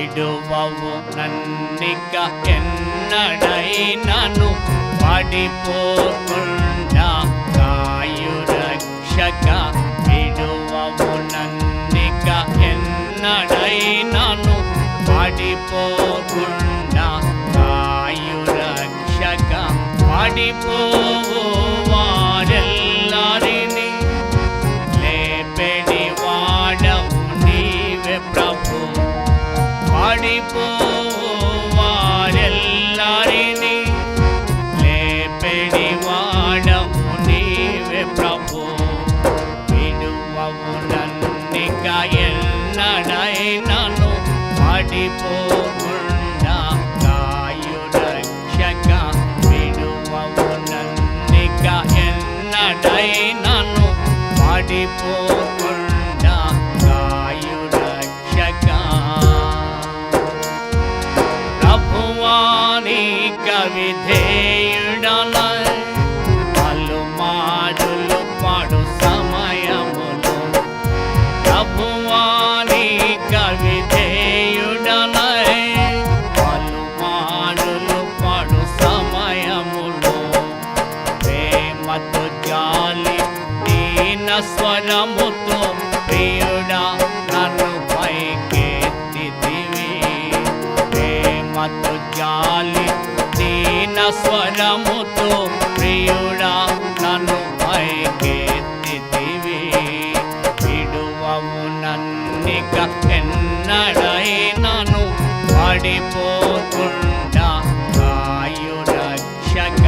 విడువవు నన్నిక ఎన్నడైనను పడిపోకుండా కాయు రక్షక విడువవు నన్నిక ఎన్నడైనను పడిపోకుండా కాయు రక్షక పడిపోవు. పడిపోవు వారెల్లరిని లేపెడి వాడవు నీవే ప్రభు. విడువవు నన్నిక ఎన్నడైనను పడిపోకుండా కాయు విడువవు నన్నిక ఎన్నడైనను కవిధేయుడల పలుమారులు పడు సమయములు ప్రభువాని కవిధేయుడల పలుమారులు పడు సమయములు ప్రేమతో జాలి దీన స్వరముతో ప్రియుడా నన్ను పైకెత్తిదివి ప్రేమతో జాలి స్వరముతో ప్రియుడా నన్ను పైకెత్తివి విడువము నన్నిక ఎన్నడైనను పడిపోకుండా కాయు రక్షక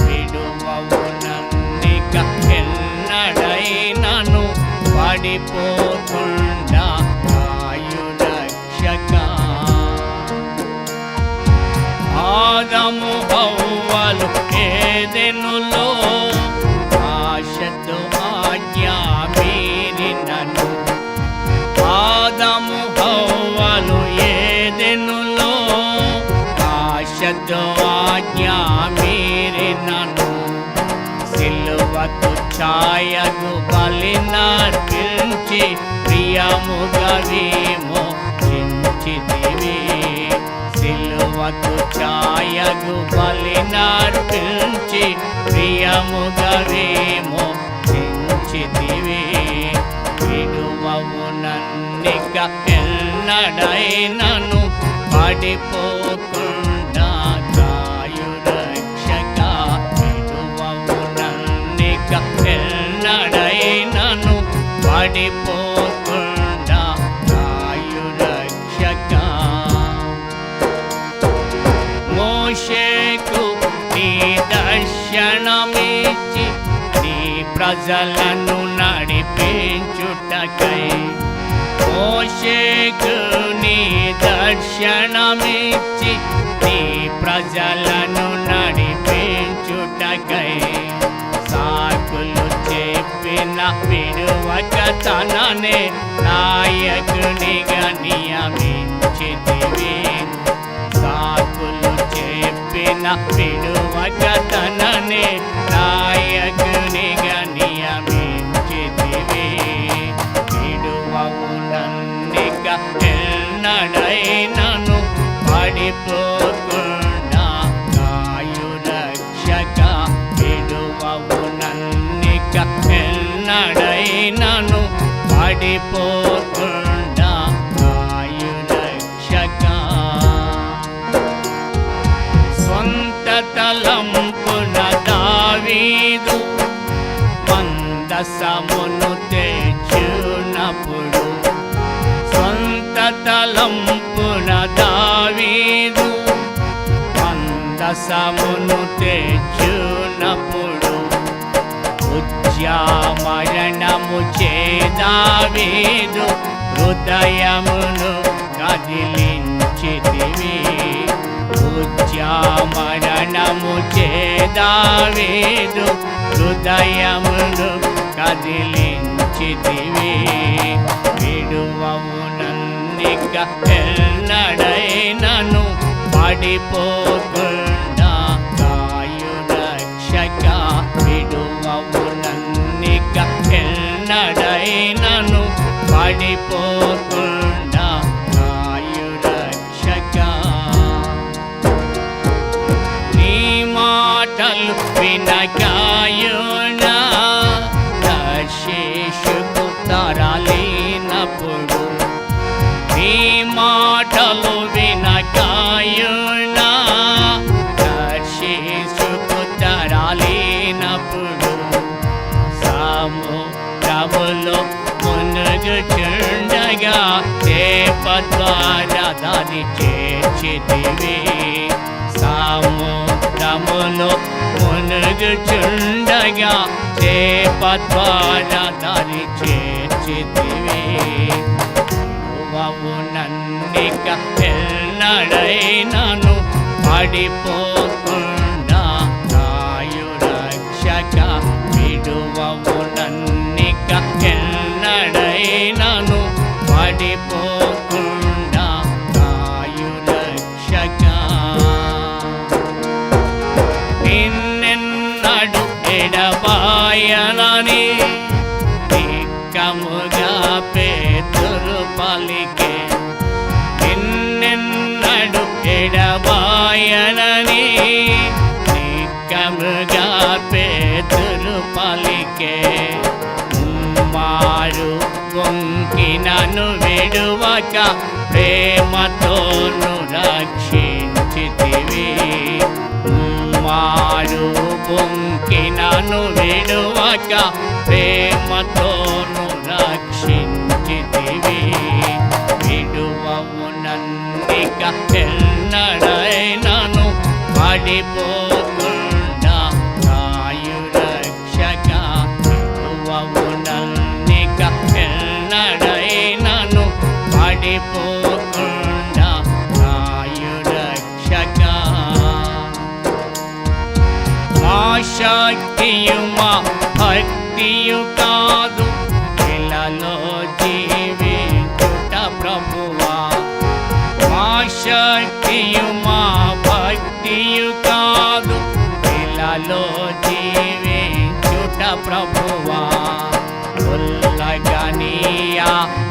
విడువవు నన్నిక ఎన్నడైనను పడిపోకుండా కాయు రక్షక ఆదము ఏదెనులో ఆశతో ఆజ్ఞా మీరినను ఆదము హవ్వలు ఏదెనులో ఆశతో ఆజ్ఞా మీరినను సిలువకు ఛాయకు బలినర్పించి ప్రియముగా విమోచించితివి సిలువకు ఛాయకు బలినర్పించి ప్రియముగరేమో విమోచించితివి విడువవు నన్నిక ఎన్నడైనను పడిపోకుండా కాయు రక్షక విడువవు నన్నిక ఎన్నడైనను పడిపో దర్శనమిచ్చి నీ ప్రజలను నడిపించుటకై. మోషేకు నీ దర్శనమిచ్చి నీ ప్రజలను నడిపించుటకై. సాకులు చెప్పిన విడువక తననే నాయకునిగా నియమించితివి. చెప్పిన విడువక తననే నాయకునిగా నియమించితివి విడువవు నన్నిక ఎన్నడైనను పడిపోకుండా కాయు రక్షక విడువవు నన్నిక ఎన్నడైనను పడిపోకుండా దావీదు మందసమును తెచ్చునప్పుడు ఉద్యామరణము చేదావీదు హృదయమును కదిలించితివి. ఉద్యామరణము చేదావీదు హృదయమును కదిలించితివి. విడువమున నన్నిక ఎన్నడైనను పడిపోకుండా కాయు రక్షక విడువవు నన్నిక ఎన్నడైనను పడిపోకుండా నాయునా దర్శించుకుతరాలినప్పుడు సముద్రములో మునుగుచుండగా చేప ద్వారా దాన్ని చేర్చితివి. సముద్రములో మునుగుచుండగా చేప ద్వారా దాన్ని చేర్చితివి. యెహోవావు నన్నిక ఎన్నడైనను పడిపోకుండా నాయు రక్షక విడువవులన్నిక ఎన్నడైనను పడిపో ఎడబాయనని నిక్కముగా పేతురు పలికే. మారు వంకినను విడువక ప్రేమతోను రక్షించితివి మారు పొంకినను విడువక ప్రేమతోను రక్షించితివి విడువవు నందిక ఎన్నడైనను పడిపోకుండా నాయు రక్షక ఎన్నడైనను పడిపోకుండా నాయురక్షక మా శక్తియు మా భక్తియు కాదు ఇలాలో జీ భక్తియు మా భక్తియు కాదు. ఇలాలో జీవించుట ప్రభువా. ఉల్లగనీయా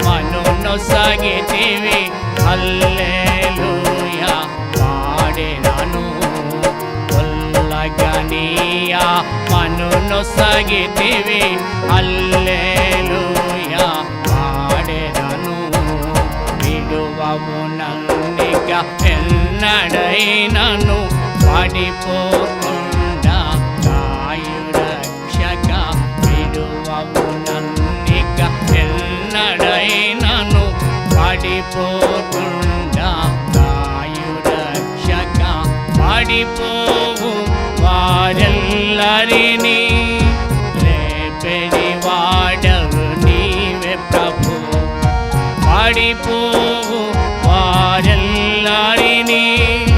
మనును సగితివి. హల్లెలూయా పాడెదను ఉల్లగనీయా మనును సగితివి. హల్లెలూయా పాడెదను విడువవు ఇక ఎన్నడైనను పడిపోకుండా కాయురక్షక విడువవు నన్నిక ఎన్నడైనను పడిపోకుండా కాయురక్షక పడిపోవు వారెల్లరినీ. వారెల్లరినీ